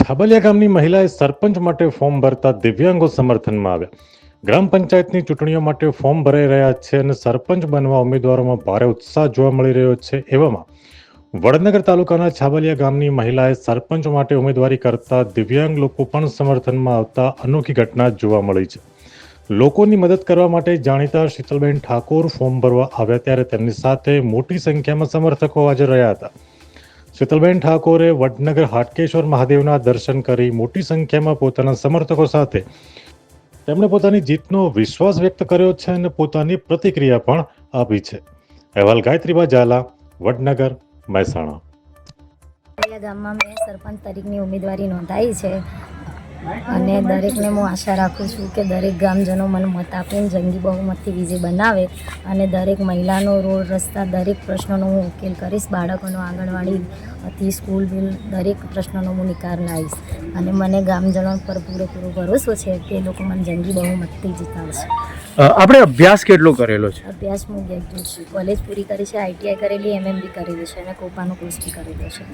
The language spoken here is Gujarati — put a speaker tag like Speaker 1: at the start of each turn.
Speaker 1: છાબલિયા ગામની મહિલાએ સરપંચ માટે ફોર્મ ભરતા દિવ્યાંગો સમર્થનમાં આવ્યા. ગ્રામ પંચાયતની ચૂંટણીઓ માટે ફોર્મ ભરાઈ રહ્યા છે અને સરપંચ બનવા ઉમેદવારોમાં ભારે ઉત્સાહ જોવા મળી રહ્યો છે એવામાં. વડનગર તાલુકાના છાબલિયા ગામની મહિલાએ સરપંચ માટે ઉમેદવારી કરતા દિવ્યાંગ લોકો પણ સમર્થનમાં આવતા અનોખી ઘટના જોવા મળી છે. લોકોની મદદ કરવા માટે જાણીતા શીતલબેન ઠાકોર ફોર્મ ભરવા આવ્યા ત્યારે તેમની સાથે મોટી સંખ્યામાં સમર્થકો હાજર રહ્યા હતા. શીતલબેન ઠાકોરે વડનગર હાટકેશ્વર મહાદેવના દર્શન કરી મોટી સંખ્યામાં પોતાના સમર્થકો સાથે તેમણે પોતાની જીતનો વિશ્વાસ વ્યક્ત કર્યો છે અને પોતાની પ્રતિક્રિયા પણ આપી છે. અહેવાલ ગાયત્રીબા ઝાલા વડનગર, મહેસાણા.
Speaker 2: ગામમાં મેં સરપંચ તરીકેની ઉમેદવારી નોંધાઈ છે. અને દરેકને હું આશા રાખું છું કે દરેક ગામજનો મને મત આપીને જંગી બહુમતથી વિજય બનાવે અને દરેક મહિલાનો રોડ રસ્તા દરેક પ્રશ્નોનો હું ઉકેલ કરીશ બાળકોનો આંગણવાડીથી સ્કૂલ બિલ દરેક પ્રશ્નોનો હું નિકાલ લાવીશ. અને મને ગામજનો પર પૂરેપૂરો ભરોસો છે કે એ લોકો મને જંગી બહુમતથી જીતાડશે.
Speaker 3: આપણે અભ્યાસ કેટલો કરેલો છે?
Speaker 2: અભ્યાસ હું ગ્રેજ્યુએટ છું. કોલેજ પૂરી કરી છે આઈટીઆઈ કરેલી એમએમબી કરેલી છે અને કોપાનો કોર્સ બી કરેલો છે.